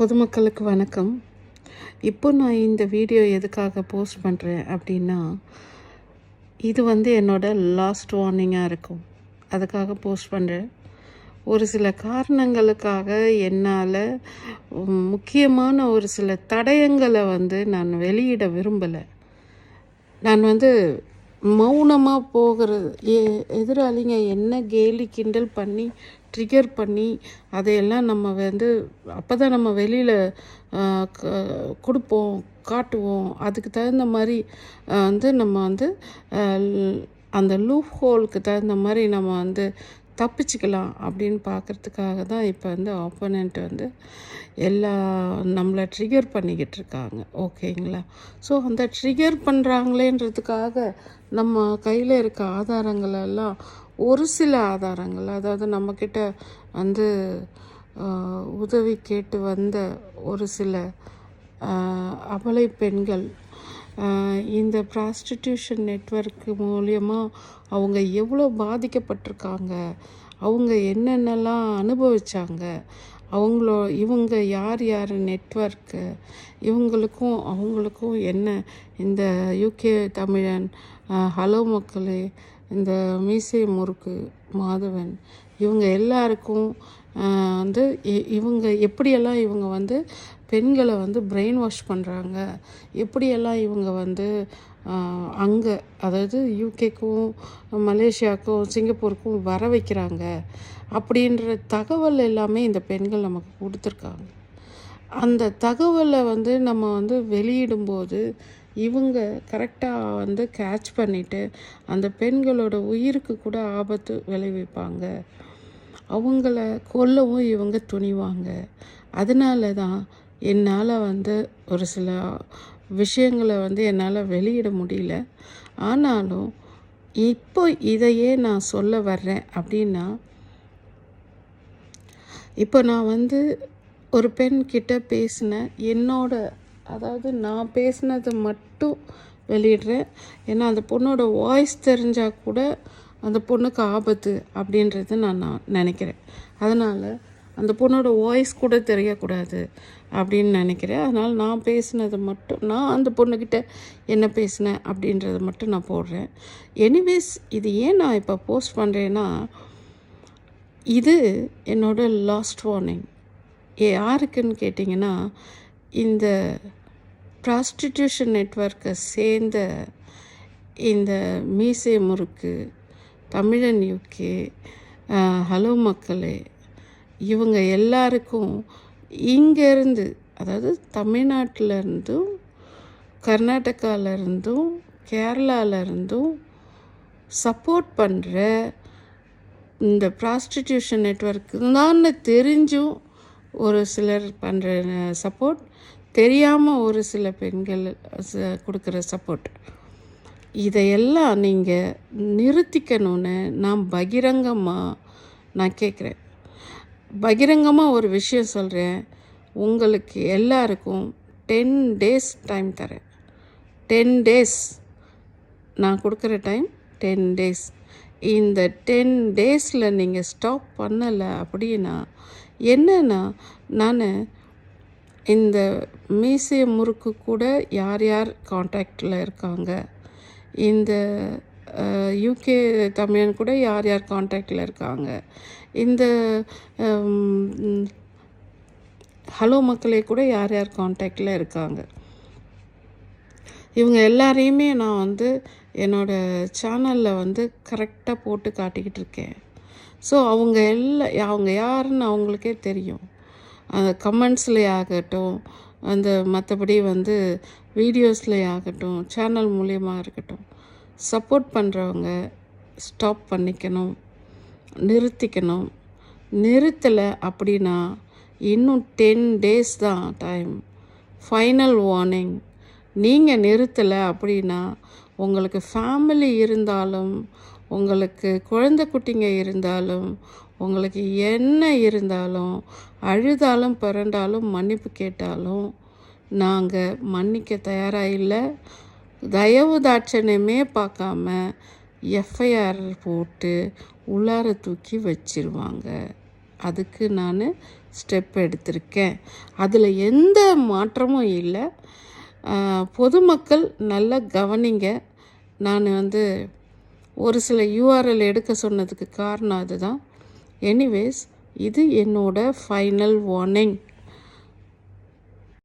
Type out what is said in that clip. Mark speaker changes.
Speaker 1: பொதுமக்களுக்கு வணக்கம். இப்போ நான் இந்த வீடியோ எதுக்காக போஸ்ட் பண்ணுறேன் அப்படின்னா இது வந்து என்னோட லாஸ்ட் வார்னிங்காக இருக்கும். அதுக்காக போஸ்ட் பண்ணுறேன் ஒரு சில காரணங்களுக்காக என்னால் முக்கியமான ஒரு சில தடயங்களை வந்து நான் வெளியிட விரும்பலை. நான் வந்து மௌனமாக போகிறது எ எதிராளிங்க என்ன கேலி கிண்டல் பண்ணி ட்ரிகர் பண்ணி அதையெல்லாம் நம்ம வந்து அப்போ தான் நம்ம வெளியில் கொடுப்போம் காட்டுவோம். அதுக்கு தகுந்த மாதிரி வந்து நம்ம வந்து அந்த லூப் ஹோலுக்கு தகுந்த மாதிரி நம்ம வந்து தப்பிச்சுக்கலாம் அப்படின்னு பார்க்குறதுக்காக தான் இப்போ வந்து ஆப்போனண்ட் வந்து எல்லா நம்மளை ட்ரிகர் பண்ணிக்கிட்டு இருக்காங்க. ஓகேங்களா? ஸோ அந்த ட்ரிகர் பண்ணுறாங்களேன்றதுக்காக நம்ம கையில் இருக்க ஆதாரங்களெல்லாம் ஒரு சில ஆதாரங்கள் அதாவது நம்மக்கிட்ட வந்து உதவி கேட்டு வந்த ஒரு சில அபலை பெண்கள் இந்த ப்ராஸ்டிடியூஷன் நெட்ஒர்க் மூலியமாக அவங்க எவ்வளோ பாதிக்கப்பட்டிருக்காங்க அவங்க என்னென்னலாம் அனுபவித்தாங்க அவங்களோ இவங்க யார் யார் நெட்வொர்க்கு இவங்களுக்கும் அவங்களுக்கும் என்ன இந்த யூகே தமிழன் ஹலோ மக்களே இந்த மீசை முறுக்கு மாதவன் இவங்க எல்லாருக்கும் வந்து இவங்க எப்படியெல்லாம் இவங்க வந்து பெண்களை வந்து பிரெயின் வாஷ் பண்ணுறாங்க எப்படியெல்லாம் இவங்க வந்து அங்கே அதாவது யூகேக்கும் மலேசியாவுக்கும் சிங்கப்பூருக்கும் வர வைக்கிறாங்க அப்படின்ற தகவல் எல்லாமே இந்த பெண்கள் நமக்கு கொடுத்துருக்காங்க. அந்த தகவலை வந்து நம்ம வந்து வெளியிடும்போது இவங்க கரெக்டாக வந்து கேட்ச் பண்ணிவிட்டு அந்த பெண்களோட உயிருக்கு கூட ஆபத்து விளைவிப்பாங்க. அவங்கள கொல்லவும் இவங்க துணிவாங்க. அதனால தான் என்னால் வந்து ஒரு சில விஷயங்களை வந்து என்னால் வெளியிட முடியல. ஆனாலும் இப்போ இதையே நான் சொல்ல வர்றேன் அப்படின்னா இப்போ நான் வந்து ஒரு பெண் கிட்ட பேசினேன் என்னோட அதாவது நான் பேசினது மட்டும் வெளியிடுறேன். ஏன்னா அந்த பொண்ணோட வாய்ஸ் தெரிஞ்சால் கூட அந்த பொண்ணுக்கு ஆபத்து அப்படின்றது நான் நான் நினைக்கிறேன். அதனால் அந்த பொண்ணோட வாய்ஸ் கூட தெரியக்கூடாது அப்படின்னு நினைக்கிறேன். அதனால் நான் பேசினது மட்டும் நான் அந்த பொண்ணுக்கிட்ட என்ன பேசினேன் அப்படின்றத மட்டும் நான் போடுறேன். எனிவேஸ் இது ஏன் நான் இப்போ போஸ்ட் பண்ணுறேன்னா இது என்னோட லாஸ்ட் வார்னிங் யாருக்குன்னு கேட்டிங்கன்னா இந்த ப்ராஸ்டிடியூஷன் நெட்வொர்க்கை சேர்ந்த இந்த மீசை முறுக்கு தமிழன் யூகே ஹலோ மக்களே இவங்க எல்லாருக்கும் இங்கேருந்து அதாவது தமிழ்நாட்டிலருந்தும் கர்நாடகாவிலருந்தும் கேரளாவிலருந்தும் சப்போர்ட் பண்ணுற இந்த ப்ராஸ்டிடியூஷன் நெட்வொர்க் தான் தெரிஞ்சும் ஒரு சிலர் பண்ணுற சப்போர்ட் தெரியாமல் ஒரு சில பெண்கள் கொடுக்குற சப்போர்ட் இதையெல்லாம் நீங்கள் நிறுத்திக்கணும்னு நான் பகிரங்கமாக நான் கேட்குறேன் பகிரங்கமாக ஒரு விஷயம் சொல்கிறேன் உங்களுக்கு எல்லாருக்கும் டென் டேஸ் டைம் தரேன். டென் டேஸ் நான் கொடுக்குற டைம் டென் டேஸ் இந்த டென் டேஸில் நீங்கள் ஸ்டாப் பண்ணலை அப்படின்னா என்னன்னா நான் இந்த மீசைய முறுக்கு கூட யார் யார் காண்டாக்டில் இருக்காங்க? இந்த யூகே தமிழன் கூட யார் யார் காண்டாக்டில் இருக்காங்க? இந்த ஹலோ மக்களே கூட யார் யார் காண்டாக்டில் இருக்காங்க? இவங்க எல்லாரையுமே நான் வந்து என்னோடய சேனலில் வந்து கரெக்டாக போட்டு காட்டிக்கிட்டு இருக்கேன். ஸோ அவங்க எல்லா அவங்க யாருன்னு அவங்களுக்கே தெரியும். அந்த கமெண்ட்ஸில் ஆகட்டும் அந்த மற்றபடி வந்து வீடியோஸில் ஆகட்டும் சேனல் மூலியமாக இருக்கட்டும் சப்போர்ட் பண்ணுறவங்க ஸ்டாப் பண்ணிக்கணும் நிறுத்திக்கணும். நிறுத்தலை அப்படின்னா இன்னும் டென் டேஸ் தான் டைம் ஃபைனல் வார்னிங் நீங்கள் நிறுத்தலை அப்படின்னா உங்களுக்கு ஃபேமிலி இருந்தாலும் உங்களுக்கு குழந்தை குட்டிங்க இருந்தாலும் உங்களுக்கு என்ன இருந்தாலும் அழுதாலும் பிறண்டாலும் மன்னிப்பு கேட்டாலும் நாங்கள் மன்னிக்க தயாராக இல்லை. தயவு தாட்சணியமே பார்க்காம எஃப்ஐஆர் போட்டு உள்ளார தூக்கி வச்சிருவாங்க. அதுக்கு நான் ஸ்டெப் எடுத்திருக்கேன். அதில் எந்த மாற்றமும் இல்லை. பொதுமக்கள் நல்லா கவனிங்க. நான் வந்து ஒரு சில யூஆர்எல் எடுக்க சொன்னதுக்கு காரணம் அதுதான். எனிவேஸ் இது என்னோட ஃபைனல் வார்னிங்